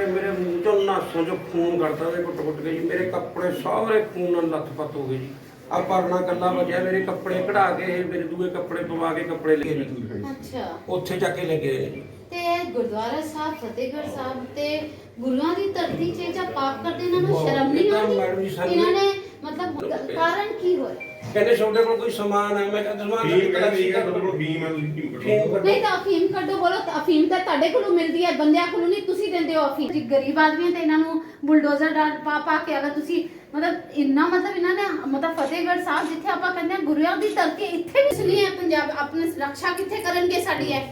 ਕੇ ਮੇਰੇ ਮੂੰਹ ਚੋਂ ਨਾਸੋਂ ਚੋਂ ਖੂਨ ਕੱਢਦਾ ਤੇ ਕੁੱਟ ਕੁੱਟ ਕੇ ਜੀ। ਮੇਰੇ ਕੱਪੜੇ ਸਾਰੇ ਖੂਨ ਨਾਲ ਲੱਥਪੱਥ ਹੋ ਗਏ ਜੀ। ਆ ਪਰਨਾ ਕੱਲਾ ਬਚਿਆ ਮੇਰੇ ਕੱਪੜੇ ਕਢਾ ਕੇ ਇਹ ਮੇਰੇ ਦੂਏ ਕੱਪੜੇ ਪਵਾ ਕੇ ਕੱਪੜੇ ਲੈ ਗਏ। ਜੀ ਅੱਛਾ। ਉੱਥੇ ਜਾ ਕੇ ਲੈ ਗਏ। ਨੇ ਜੀ ਤੇ ਗੁਰਦੁਆਰਾ ਸਾਹਿਬ ਫਤਿਹਗੜ੍ਹ ਸਾਹਿਬ ਤੇ ਗੁਰੂਆਂ ਦੀ ਧਰਤੀ 'ਚ ਜਾਂ ਪਾਪ ਕਰਦੇ ਇਹਨਾਂ ਨੂੰ ਸ਼ਰਮ ਨਹੀਂ ਇਹ ਤਾਂ ਮੈਡਮ ਆਉਂਦੀ ਜੀ ਸਾਨੂੰ- ਇਹਨਾਂ ਨੇ ਮਤਲਬ ਕਾਰਨ ਕੀ ਹੋਇਆ? ਕਹਿੰਦੇ ਤੁਹਾਡੇ ਕੋਲ ਕੋਈ ਸਮਾਨ ਹੈ। ਮੈਂ ਕਹਿੰਦਾ ਸਮਾਨ ਫੀਮ ਕਹਿੰਦੇ ਠੀਕ ਹੈ ਤੁਹਾਡੇ ਕੋਲ ਫੀਮ ਹੈ ਤੁਸੀਂ ਫੀਮ ਕੱਢੋ। ਨਹੀਂ ਤਾਂ ਅਫੀਮ ਕੱਢੋ ਬੋਲੋ ਤਾਂ ਅਫੀਮ ਤਾਂ ਤੁਹਾਡੇ ਕੋਲੋਂ ਮਿਲਦੀ ਹੈ ਬੰਦਿਆਂ ਕੋਲੋਂ ਨਹੀਂ ਤੁਸੀਂ ਦਿੰਦੇ ਹੋ ਅਫੀਮ ਜੀ ਗਰੀਬ ਆਦਮੀ ਤੇ ਇਹਨਾਂ ਨੂੰ ਬੁਲਡੋਜ਼ਰ ਡਾਲ ਪਾ ਪਾ ਕੇ ਅਗਰ ਤੁਸੀਂ ਮਤਲਬ ਇੰਨਾ ਮਤਲਬ ਇਹਨਾਂ ਨੇ ਮਤਲਬ ਫਤਿਹਗੜ੍ਹ ਸਾਹਿਬ ਜਿੱਥੇ ਆਪਾਂ ਕਹਿੰਦੇ ਹਾਂ ਗੁਰੂਆਂ ਦੀ ਧਰਤੀ ਇੱਥੇ ਵੀ ਸੁਣੀ ਹੈ ਪੰਜਾਬ ਆਪਣੀ ਰੱਖਿਆ ਕਿੱਥੇ ਕਰਨਗੇ ਸਾਡੀ ਹੈ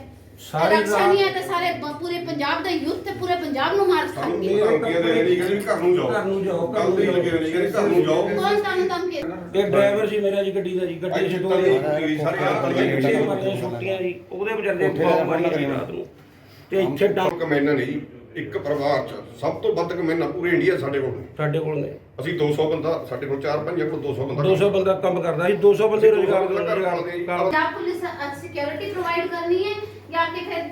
ਸਾਰੀ ਰੱਖਿਆ ਨਹੀਂ ਹੈ ਤੇ ਸਾਰੇ ਬ- ਪੂਰੇ ਪੰਜਾਬ ਦਾ ਯੂਥ ਤੇ ਪੂਰੇ ਪੰਜਾਬ ਨੂੰ ਮਾਰ ਸਾਨੂੰ ਸਕਦੇ ਧਮਕੀਆਂ ਦੇ ਰਹੇ ਨਹੀਂ ਕਹਿੰਦੇ ਵੀ ਘਰ ਨੂੰ ਜਾਓ। ਘਰ ਨੂੰ ਜਾਓ, ਘਰ ਕੱਲ ਨੂੰ ਦੇ ਲੱਗੇ ਹੋਏ ਨਹੀਂ ਕਹਿੰਦੇ ਘਰ ਨੂੰ ਜਾਓ। ਕੌਣ ਤੁਹਾਨੂੰ ਧਮਕੀ ਇਹ ਡਰਾਈਵਰ ਸੀ ਮੇਰਾ ਜੀ ਗੱਡੀ ਦਾ ਜੀ ਗੱਡੀ ਛਡੋ ਦੇ ਸਾਰੇ ਰਾਤ ਛੇ ਮਾਰੀਆਂ ਛੁੱਟੀਆਂ ਜੀ। ਉਹਦੇ ਵਿਚਾਰੇ ਫੋਨ ਮਾਰੀ ਸੀ ਰਾਤ ਨੂੰ। ਤੇ ਇੱਥੇ ਡੰਪ ਕਮੈਨਾਂ ਨਹੀਂ ਇੱਕ ਪਰਿਵਾਰ ਚ ਸਭ ਤੋਂ ਵੱਧ ਕਮੈਨਾਂ ਪੂਰੇ ਇੰਡੀਆ 'ਚ ਸਾਡੇ ਕੋਲ ਸਾਡੇ ਕੋਲ ਨੇ। ਅਸੀਂ 200 ਬੰਦਾ ਸਾਡੇ ਕੋਲ 4-5 ਕੋਲ 200 ਬੰਦਾ 200 ਬੰਦਾ ਕੰਮ ਕਰਦਾ। ਸੀ 200 ਬੰਦੇ ਰੋਜ਼ਗਾਰ ਦੋ ਸੌ ਬੰਦਾ ਘਰ ਦੇ ਵਾਲੇ ਪੰਜਾਬ ਪੁਲਿਸ ਸਿਕਿਉਰਿਟੀ ਪ੍ਰੋਵਾਈਡ ਕਰਨੀ ਹੈ। ਜਾਂ ਕਿ ਫਿਰ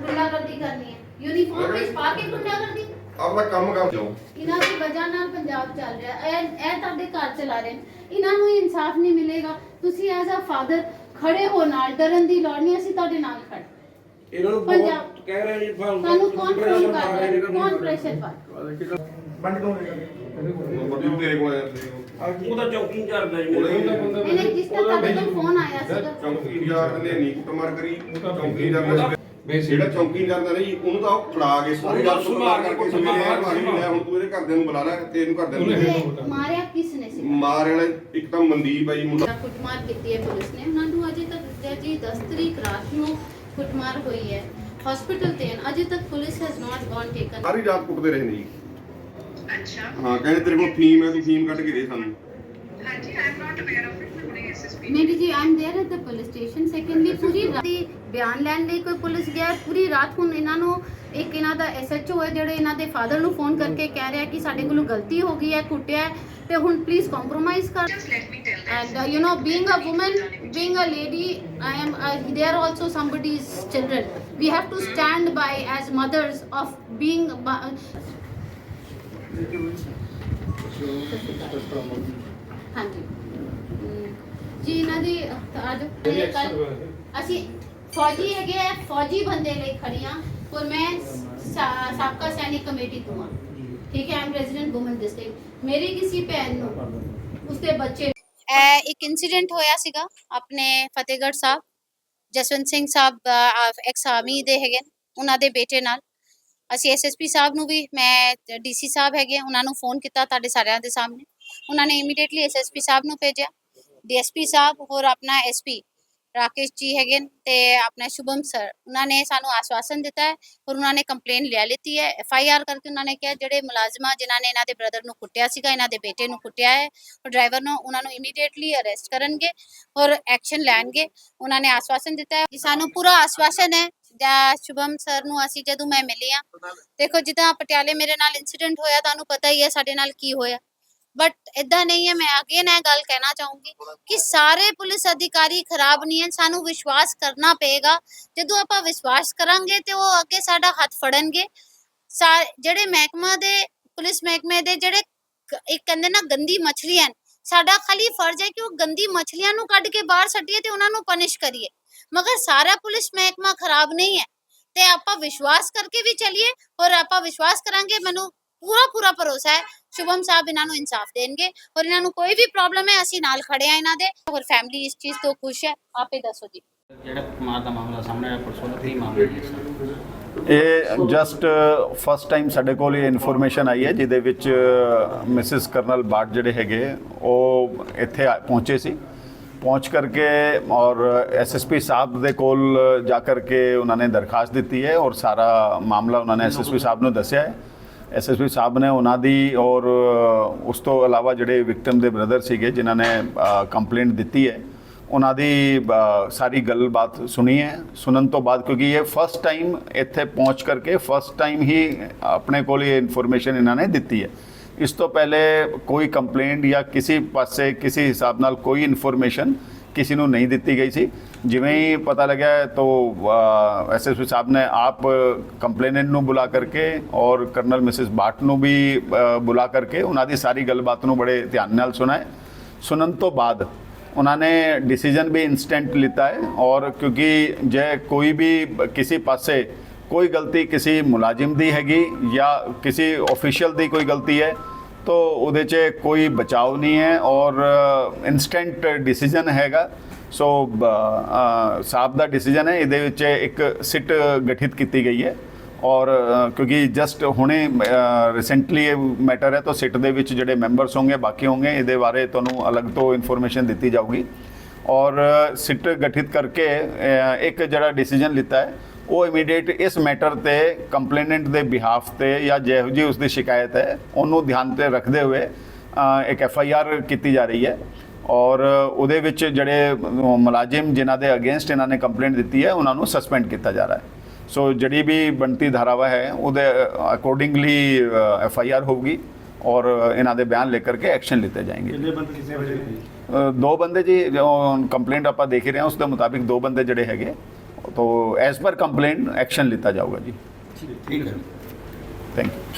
ਗੁੰਡਾਗਰਦੀ ਕਰਨੀ ਹੈ। ਯੂਨੀਫਾਰਮ ਵਿੱਚ ਪਾ ਕੇ ਗੁੰਡਾਗਰਦੀ? ਆਪਣਾ ਕੰਮ ਕਰ ਜਾਓ ਇਹਨਾਂ ਦੀ ਵਜ੍ਹਾ ਨਾਲ ਪੰਜਾਬ ਚੱਲ ਰਿਹਾ ਹੈ। ਇਹ ਇਹ ਤੁਹਾਡੇ ਘਰ ਚਲਾ ਰਹੇ ਨੇ। ਇਹਨਾਂ ਨੂੰ ਇਨਸਾਫ ਨਹੀਂ ਮਿਲੇਗਾ। ਤੁਸੀਂ ਐਜ਼ ਅ ਫਾਦਰ ਖੜੇ ਹੋ ਨਾਲ ਡਰਨ ਦੀ ਲੋੜ ਨਹੀਂ। ਅਸੀਂ ਤੁਹਾਡੇ ਨਾਲ ਖੜੇ ਇਹਨਾਂ ਨੂੰ ਬਹੁਤ ਕਹਿ ਰਹੇ ਜੀ ਤੁਹਾਨੂੰ ਕੌਣ ਫੋਨ ਕਰ ਰਹੇ ਕੌਣ ਪ੍ਰੈਸ਼ਰ ਪਾ ਵੱਡੀ ਤੇਰੇ ਕੋਲ ਆਇਆ ਉਹਦਾ ਚੌਕੀ ਇੰਚਾਰਜ ਹੈ ਜੀ। ਉਹਦਾ ਹੀ ਮੇਰਾ। ਹੁੰਦਾ ਇਹਨੇ ਜਿਸ ਤਰ੍ਹਾਂ ਤੁਹਾਡੇ ਕੋਲ ਫੋਨ ਆਇਆ ਸੀਗਾ ਚੌਕੀਦਾਰ ਨੇ ਨਹੀਂ ਕੁੱਟਮਾਰ ਕਰੀ ਚੌਕੀਦਾਰ ਨੇ ਜਿਹੜਾ ਚੌਕੀਦਾਰ ਦਾ ਨਹੀਂ ਉਹਨੂੰ ਤਾਂ ਉਹ ਫੜਾ ਕੇ ਸਾਰੀ ਗੱਲ ਸੁਣਵਾ ਕਰਕੇ ਸਵੇਰੇ ਭਾਜੀ ਲੈ ਹੁਣ ਤੂੰ ਇਹਦੇ ਘਰਦਿਆਂ ਨੂੰ ਬੁਲਾ ਲੈ ਤੇ ਇਹਨੂੰ ਘਰਦਿਆਂ ਨੂੰ ਲੈ। ਤੇ ਮਾਰਿਆ ਕਿਸ ਨੇ ਸੀ ਮਾਰ ਵਾਲਾ ਇੱਕ ਤਾਂ ਮਨਦੀਪ ਹੈ ਜੀ ਮੁੰਡਾ ਕੁੱਟਮਾਰ ਕੀਤੀ ਹੈ ਪੁਲਿਸ ਨੇ। ਉਹਨਾਂ ਨੂੰ ਅਜੇ ਤੱਕ ਜੀ 10 ਤਰੀਕ ਰਾਤ ਨੂੰ ਕੁੱਟਮਾਰ ਹੋਈ ਹੈ। ਹਸਪੀਟਲ ਤੇ ਅਜੇ ਤੱਕ police has not gone taken ਸਾਰੀ ਰਾਤ ਕੁੱਟਦੇ ਰਹੇ ਨੇ ਜੀ। ਅੱਛਾ ਹਾਂ ਕਹਿੰਦੇ ਤੇਰੇ ਕੋਲ ਫੀਮ ਹੈ ਤੂੰ ਫੀਮ ਕੱਢ ਕੇ ਦੇ ਸਾਨੂੰ ਹਾਂਜੀ I am not aware of it ਮੈਂ ਹੁਣੇ ਐਸਐਸਪੀ ਮੇਰੀ ਜੀ I am there at the police station secondly ਪੂਰੀ ਰਾਤ ਦੀ ਬਿਆਨ ਲੈਣ ਲਈ ਕੋਈ ਪੁਲਿਸ ਗਿਆ ਹੈ। ਪੂਰੀ ਰਾਤ ਹੁਣ ਇਹਨਾਂ ਨੂੰ ਇੱਕ ਇਹਨਾਂ ਦਾ ਐਸਐਚਓ ਹੈ ਜਿਹੜੇ ਇਹਨਾਂ ਦੇ ਫਾਦਰ ਨੂੰ ਫੋਨ ਕਰਕੇ ਕਹਿ ਰਿਹਾ ਕਿ ਸਾਡੇ ਕੋਲੋਂ ਗਲਤੀ ਹੋ ਗਈ ਹੈ ਕੁੱਟਿਆ ਹੈ ਤੇ ਹੁਣ ਪਲੀਜ਼ ਕੰਪਰੋਮਾਈਜ਼ ਕਰ just let me tell and uh, you know being a woman being a lady i am uh, they are also somebody's children we have to stand by as mothers of being uh, ਹਾਂਜੀ। ਹਮ, ਜੀ ਇਹਨਾਂ ਦੀ ਅੱਜ ਅਸੀਂ ਫੌਜੀ ਹੈਗੇ ਆ ਫੌਜੀ ਬੰਦੇ ਲਈ ਖੜੀਆਂ ਔਰ ਮੈਂ ਸਾ- ਸਾਬਕਾ ਸੈਨਿਕ ਕਮੇਟੀ ਤੋਂ ਹਾਂ। ਠੀਕ ਹੈ ਆਮ ਪ੍ਰੈਜ਼ੀਡੈਂਟ ਵੂਮਨ ਡਿਸਟ੍ਰਿਕਟ ਮੇਰੀ ਕਿਸੇ ਭੈਣ ਨੂੰ ਉਸਦੇ ਬੱਚੇ ਇਹ ਇੱਕ ਇਨਸੀਡੈਂਟ ਹੋਇਆ ਸੀਗਾ ਆਪਣੇ ਫਤਿਹਗੜ੍ਹ ਸਾਹਿਬ ਜਸਵੰਤ ਸਿੰਘ ਸਾਹਿਬ ਐਕਸ ਆਰਮੀ ਦੇ ਹੈਗੇ ਨੇ, ਉਹਨਾਂ ਦੇ ਬੇਟੇ ਨਾਲ। ਅਸੀਂ ਐਸਐਸਪੀ ਸਾਹਿਬ ਨੂੰ ਵੀ, ਮੈਂ ਡੀਸੀ ਸਾਹਿਬ ਹੈਗੇ ਉਹਨਾਂ ਨੂੰ ਫੋਨ ਕੀਤਾ ਤੁਹਾਡੇ ਸਾਰਿਆਂ ਦੇ ਸਾਹਮਣੇ। ਉਹਨਾਂ ਨੇ ਇਮੀਡੀਏਟਲੀ ਐਸਐਸਪੀ ਸਾਹਿਬ ਨੂੰ ਭੇਜਿਆ। ਡੀਐਸਪੀ ਸਾਹਿਬ ਹੋਰ ਆਪਣਾ ਐਸਪੀ ਰਾਕੇਸ਼ ਜੀ ਹੈਗੇ ਨੇ ਤੇ ਆਪਣਾ ਸ਼ੁਭਮ ਸਰ ਉਹਨਾਂ ਨੇ ਸਾਨੂੰ ਆਸ਼ਵਾਸਨ ਦਿੱਤਾ ਹੈ ਔਰ ਉਹਨਾਂ ਨੇ ਕੰਪਲੇਨ ਲੈ ਲਿੱਤੀ ਹੈ। ਐਫ ਆਈ ਆਰ ਕਰਕੇ ਉਹਨਾਂ ਨੇ ਕਿਹਾ, ਜਿਹੜੇ ਮੁਲਾਜ਼ਮਾਂ ਜਿਨ੍ਹਾਂ ਨੇ ਇਹਨਾਂ ਦੇ ਬ੍ਰਦਰ ਨੂੰ ਕੁੱਟਿਆ ਸੀਗਾ, ਇਹਨਾਂ ਦੇ ਬੇਟੇ ਨੂੰ ਕੁੱਟਿਆ ਹੈ ਔਰ ਡਰਾਈਵਰ ਨੂੰ, ਉਹਨਾਂ ਨੂੰ ਇਮੀਡੀਏਟਲੀ ਅਰੈਸਟ ਕਰਨਗੇ ਔਰ ਐਕਸ਼ਨ ਲੈਣਗੇ। ਉਹਨਾਂ ਨੇ ਆਸ਼ਵਾਸਨ ਦਿੱਤਾ ਹੈ। ਸਾਨੂੰ ਪੂਰਾ ਆਸ਼ਵਾਸਨ ਹੈ ਜਾਂ ਸ਼ੁਭਮ ਸਰ ਨੂੰ ਅਸੀਂ ਜਦੋਂ ਮੈਂ ਮਿਲੀ ਆ ਦੇਖੋ ਜਿੱਦਾਂ ਪਟਿਆਲੇ ਮੇਰੇ ਨਾਲ ਇਨਸੀਡੈਂਟ ਹੋਇਆ ਤੁਹਾਨੂੰ ਪਤਾ ਹੀ ਹੈ ਸਾਡੇ ਨਾਲ ਕੀ ਹੋਇਆ। ਬਟ ਇਦਾਂ ਨਹੀਂ ਹੈ ਮੈਂ ਅਗੇਨ ਇਹ ਗੱਲ ਕਹਿਣਾ ਚਾਹੂੰਗੀ ਕਿ ਸਾਰੇ ਪੁਲਿਸ ਅਧਿਕਾਰੀ ਖਰਾਬ ਨਹੀਂ ਹਨ ਸਾਨੂੰ ਵਿਸ਼ਵਾਸ ਕਰਨਾ ਪਏਗਾ। ਜਦੋਂ ਆਪਾਂ ਵਿਸ਼ਵਾਸ ਕਰਾਂਗੇ ਤੇ ਉਹ ਅੱਗੇ ਸਾਡਾ ਹੱਥ ਫੜਨਗੇ। ਜਿਹੜੇ ਮਹਿਕਮਾ ਦੇ ਪੁਲਿਸ ਮਹਿਕਮੇ ਦੇ ਜਿਹੜੇ ਇੱਕ ਕਹਿੰਦੇ ਨਾ ਗੰਦੀ ਮੱਛਲੀਆਂ ਸਾਡਾ ਖਾਲੀ ਫਰਜ਼ ਹੈ ਕਿ ਉਹ ਗੰਦੀ ਮੱਛਲੀਆਂ ਨੂੰ ਕੱਢ ਕੇ ਬਾਹਰ ਸੱਟੀਏ ਤੇ ਉਹਨਾਂ ਨੂੰ ਪਨਿਸ਼ ਕਰੀਏ। ਮਗਰ ਸਾਰਾ ਪੁਲਿਸ ਮਹਿਕਮਾ ਖਰਾਬ ਨਹੀਂ ਹੈ ਤੇ ਆਪਾਂ ਵਿਸ਼ਵਾਸ ਕਰਕੇ ਵੀ ਚੱਲੀਏ ਔਰ ਆਪਾਂ ਵਿਸ਼ਵਾਸ ਕਰਾਂਗੇ ਮੈਨੂੰ ਪੂਰਾ ਪੂਰਾ ਭਰੋਸਾ ਹੈ ਸ਼ੁਭਮ ਸਾਹਿਬ ਇਹਨਾਂ ਨੂੰ ਇਨਸਾਫ ਦੇਣਗੇ ਔਰ ਇਹਨਾਂ ਨੂੰ ਕੋਈ ਵੀ ਪ੍ਰੋਬਲਮ ਹੈ ਅਸੀਂ ਨਾਲ ਖੜੇ ਆ ਇਹਨਾਂ ਦੇ ਔਰ ਫੈਮਿਲੀ ਇਸ ਚੀਜ਼ ਤੋਂ ਖੁਸ਼ ਹੈ ਆਪੇ ਦੱਸੋ ਜੀ ਜਿਹੜਾ ਕੁਮਾਰ ਦਾ ਮਾਮਲਾ ਸਾਹਮਣੇ ਆਇਆ ਪਰਸੋਂ ਦਾ ਕੀ ਮਾਮਲਾ ਜੀ ਸਰ ਇਹ ਜਸਟ ਫਸਟ ਟਾਈਮ ਸਾਡੇ ਕੋਲ ਇਹ ਇਨਫੋਰਮੇਸ਼ਨ ਆਈ ਹੈ ਜਿਹਦੇ ਵਿੱਚ ਮਿਸਿਸ ਕਰਨਲ ਬਾਟ ਜਿਹੜੇ ਹੈਗੇ ਉਹ ਇੱਥੇ ਪਹੁੰਚੇ ਸੀ ਪਹੁੰਚ ਕਰਕੇ ਔਰ ਐਸਐਸਪੀ ਸਾਹਿਬ ਦੇ ਕੋਲ ਜਾ ਕਰਕੇ ਉਹਨਾਂ ਨੇ ਦਰਖਾਸਤ ਦਿੱਤੀ ਹੈ ਔਰ ਸਾਰਾ ਮਾਮਲਾ ਉਹਨਾਂ ਨੇ ਐਸਐਸਪੀ ਸਾਹਿਬ ਨੂੰ ਦੱਸਿਆ ਹੈ। ਐਸਐਸਪੀ ਸਾਹਿਬ ਨੇ ਉਹਨਾਂ ਦੀ ਔਰ ਉਸ ਤੋਂ ਇਲਾਵਾ ਜਿਹੜੇ ਵਿਕਟਮ ਦੇ ਬ੍ਰਦਰ ਸੀਗੇ ਜਿਨ੍ਹਾਂ ਨੇ ਕੰਪਲੇਂਟ ਦਿੱਤੀ ਹੈ, ਉਹਨਾਂ ਦੀ ਸਾਰੀ ਗੱਲਬਾਤ ਸੁਣੀ ਹੈ। ਸੁਣਨ ਤੋਂ ਬਾਅਦ ਕਿਉਂਕਿ ਇਹ ਫਸਟ ਟਾਈਮ ਇੱਥੇ ਪਹੁੰਚ ਕਰਕੇ ਫਸਟ ਟਾਈਮ ਹੀ ਆਪਣੇ ਕੋਲ ਇਹ ਇਨਫੋਰਮੇਸ਼ਨ ਇਹਨਾਂ ਨੇ ਦਿੱਤੀ ਹੈ। ਇਸ ਤੋਂ ਪਹਿਲੇ ਕੋਈ ਕੰਪਲੇਂਟ ਜਾਂ ਕਿਸੇ ਪਾਸੇ ਕਿਸੇ ਹਿਸਾਬ ਨਾਲ ਕੋਈ ਇਨਫੋਰਮੇਸ਼ਨ ਕਿਸੇ ਨੂੰ ਨਹੀਂ ਦਿੱਤੀ ਗਈ ਸੀ। ਜਿਵੇਂ ਹੀ ਪਤਾ ਲੱਗਿਆ ਤਾਂ ਐਸਐਸਪੀ ਸਾਹਿਬ ਨੇ ਆਪ ਕੰਪਲੇਨੈਂਟ ਨੂੰ ਬੁਲਾ ਕਰਕੇ ਔਰ ਕਰਨਲ ਮਿਸਿਸ ਬਾਟ ਨੂੰ ਵੀ ਬੁਲਾ ਕਰਕੇ ਉਹਨਾਂ ਦੀ ਸਾਰੀ ਗੱਲਬਾਤ ਨੂੰ ਬੜੇ ਧਿਆਨ ਨਾਲ ਸੁਣਾ ਸੁਣਨ ਤੋਂ ਬਾਅਦ ਉਹਨਾਂ ਨੇ ਡਿਸੀਜਨ ਵੀ ਇਨਸਟੈਂਟ ਲਿੱਤਾ ਹੈ ਔਰ ਕਿਉਂਕਿ ਜੇ ਕੋਈ ਵੀ ਕਿਸੇ ਪਾਸੇ ਕੋਈ ਗਲਤੀ ਕਿਸੇ ਮੁਲਾਜ਼ਮ ਦੀ ਹੈਗੀ ਜਾਂ ਕਿਸੇ ਆਫੀਸ਼ੀਅਲ ਦੀ ਕੋਈ ਗਲਤੀ ਹੈ, ਤੋ ਉਹਦੇ 'ਚ ਕੋਈ ਬਚਾਓ ਨਹੀਂ ਹੈ ਔਰ ਇਨਸਟੈਂਟ ਡਿਸੀਜਨ ਹੈਗਾ। ਸੋ ਬ- ਸਾਹਿਬ ਦਾ ਡਿਸੀਜਨ ਹੈ, ਇਹਦੇ ਵਿੱਚ ਇੱਕ ਸਿਟ ਗਠਿਤ ਕੀਤੀ ਗਈ ਹੈ। ਔਰ ਕਿਉਂਕਿ ਜਸਟ ਹੁਣੇ ਰੀਸੈਂਟਲੀ ਇਹ ਮੈਟਰ ਹੈ, ਤਾਂ ਸਿਟ ਦੇ ਵਿੱਚ ਜਿਹੜੇ ਮੈਂਬਰਸ ਹੋਣਗੇ, ਬਾਕੀ ਹੋਣਗੇ, ਇਹਦੇ ਬਾਰੇ ਤੁਹਾਨੂੰ ਅਲੱਗ ਤੋਂ ਇਨਫੋਰਮੇਸ਼ਨ ਦਿੱਤੀ ਜਾਊਗੀ। ਔਰ ਸਿਟ ਗਠਿਤ ਕਰਕੇ ਇੱਕ ਜਿਹੜਾ ਡਿਸੀਜਨ ਲਿੱਤਾ ਹੈ ਉਹ ਇਮੀਡੀਏਟ ਇਸ ਮੈਟਰ ਤੇ ਕੰਪਲੇਨੈਂਟ ਦੇ ਬਿਹਾਫ ਤੇ ਜਾਂ ਜਿਹੋ ਜੀ ਉਸ ਦੀ ਸ਼ਿਕਾਇਤ ਹੈ ਉਹਨੂੰ ਧਿਆਨ ਤੇ ਰੱਖਦੇ ਹੋਏ ਇੱਕ ਐਫ ਆਈ ਆਰ ਕੀਤੀ ਜਾ ਰਹੀ ਹੈ। ਔਰ ਉਹਦੇ ਵਿੱਚ ਜਿਹੜੇ ਮੁਲਾਜ਼ਮ ਜਿਨ੍ਹਾਂ ਦੇ ਅਗੇਂਸਟ ਇਹਨਾਂ ਨੇ ਕੰਪਲੇਂਟ ਦਿੱਤੀ ਹੈ ਉਹਨਾਂ ਨੂੰ ਸਸਪੈਂਡ ਕੀਤਾ ਜਾ ਰਿਹਾ ਹੈ। ਸੋ ਜਿਹੜੀ ਵੀ ਬਣਤੀ ਧਾਰਾਵਾ ਹੈ ਉਹਦੇ ਅਕੋਰਡਿੰਗਲੀ ਐਫ ਆਈ ਆਰ ਹੋਊਗੀ ਔਰ ਇਹਨਾਂ ਦੇ ਬਿਆਨ ਲੈ ਕਰਕੇ ਐਕਸ਼ਨ ਲਿੱਤੇ ਜਾएंगे ਕਿੰਨੇ ਬੰਦੇ ਕਿਸੇ ਵਜ੍ਹਾ ਦੋ ਬੰਦੇ ਜੀ ਕੰਪਲੇਂਟ ਆਪਾਂ ਦੇਖ ਰਹੇ ਹਾਂ ਉਸ ਦੇ ਮੁਤਾਬਿਕ ਦੋ ਬੰਦੇ ਜਿਹੜੇ ਹੈਗੇ ਤੋ ਐਜ਼ ਪਰ ਕੰਪਲੇਂਟ ਐਕਸ਼ਨ ਲਿੱਤਾ ਜਾਊਗਾ ਜੀ। ਠੀਕ ਹੈ। Thank you